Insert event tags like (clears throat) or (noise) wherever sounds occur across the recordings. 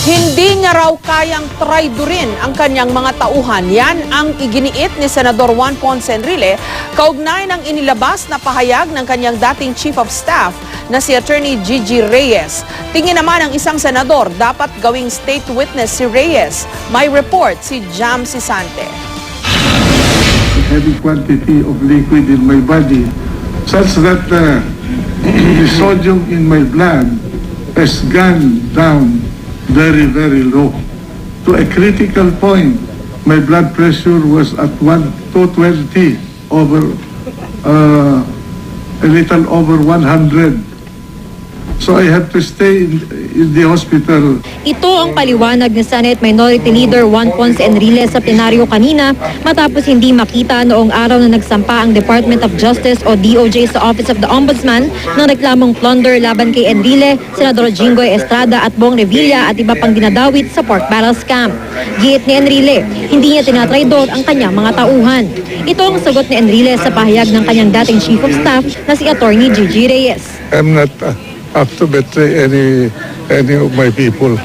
Hindi niya raw kayang traidorin ang kanyang mga tauhan. Yan ang iginiit ni Senador Juan Ponce Enrile kaugnay ng inilabas na pahayag ng kanyang dating Chief of Staff na si Attorney Gigi Reyes. Tingin naman ng isang senador, dapat gawing state witness si Reyes. May report si Jam Sisante. heavy quantity of liquid in my body such that uh, (clears throat) the sodium in my blood has gone down very, very low. To a critical point, my blood pressure was at 1 220 over uh, a little over 100. So I have to stay in, in the hospital Ito ang paliwanag ni Senate Minority Leader Juan Ponce Enrile sa plenaryo kanina matapos hindi makita noong araw na nagsampa ang Department of Justice o DOJ sa Office of the Ombudsman ng reklamong plunder laban kay Enrile, Senador Jinggoy Estrada at Bong Revilla at iba pang dinadawit sa pork barrel scam. Giit ni Enrile, hindi niya tinatraidor ang kanyang mga tauhan. Ito ang sagot ni Enrile sa pahayag ng kanyang dating Chief of Staff na si Attorney Gigi Reyes. I'm not uh, up to betray any any of my people.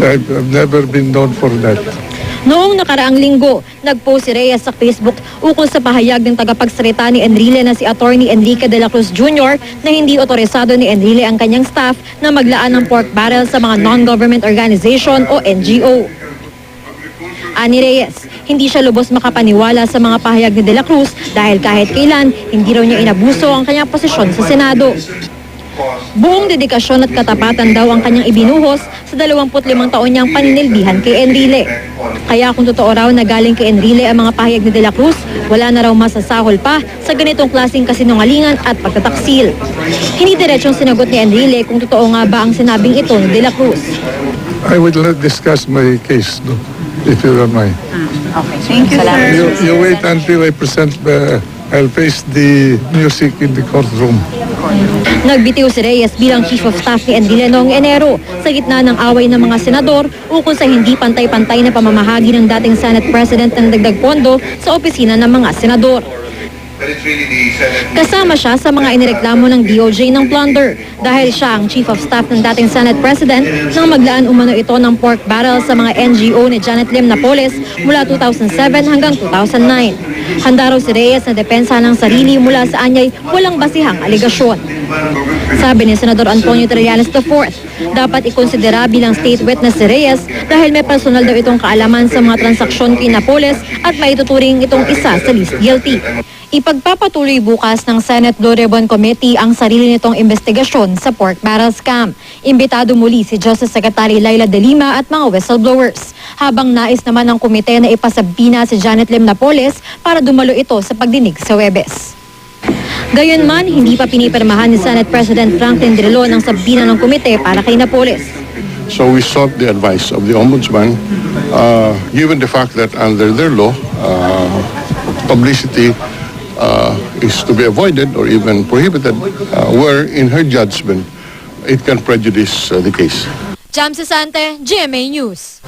I've, I've never been known for that. Noong nakaraang linggo, nagpost si Reyes sa Facebook ukol sa pahayag ng tagapagsalita ni Enrile na si Attorney Enrique de la Cruz Jr. na hindi otorisado ni Enrile ang kanyang staff na maglaan ng pork barrel sa mga non-government organization o NGO. Ani Reyes, hindi siya lubos makapaniwala sa mga pahayag ni De La Cruz dahil kahit kailan, hindi raw niya inabuso ang kanyang posisyon sa Senado. Buong dedikasyon at katapatan daw ang kanyang ibinuhos sa 25 taon niyang paninilbihan kay Enrile. Kaya kung totoo raw na galing kay Enrile ang mga pahayag ni De La Cruz, wala na raw masasahol pa sa ganitong klaseng kasinungalingan at pagtataksil. Hindi diretsong sinagot ni Enrile kung totoo nga ba ang sinabing ito ni De La Cruz. I will not discuss my case, no, if you don't mind. Thank you, sir. You, you wait until I present the, I'll face the music in the courtroom. Nagbitiw si Reyes bilang Chief of Staff ni Enrile noong Enero sa gitna ng away ng mga senador ukol sa hindi pantay-pantay na pamamahagi ng dating Senate President ng dagdag pondo sa opisina ng mga senador. Kasama siya sa mga inireklamo ng DOJ ng plunder dahil siya ang Chief of Staff ng dating Senate President nang maglaan umano ito ng pork barrel sa mga NGO ni Janet Lim Napoles mula 2007 hanggang 2009. Handa raw si Reyes na depensa ng sarili mula sa anyay walang basihang aligasyon. Sabi ni Senador Antonio Trillanes IV, dapat ikonsidera bilang state witness si Reyes dahil may personal daw itong kaalaman sa mga transaksyon kay Napoles at maituturing itong isa sa list guilty. Ipagpapatuloy bukas ng Senate Blue Ribbon Committee ang sarili nitong investigasyon sa pork barrel scam. Imbitado muli si Justice Secretary Laila De Lima at mga whistleblowers. Habang nais naman ng komite na ipasabina si Janet Lim Napoles para dumalo ito sa pagdinig sa Webes. Gayunman, hindi pa pinipirmahan ni Senate President Franklin Drilon ang sabina ng komite para kay Napoles. So we sought the advice of the ombudsman, uh, given the fact that under their law, uh, publicity uh, is to be avoided or even prohibited, uh, where in her judgment, it can prejudice uh, the case. Jam Sante, GMA News.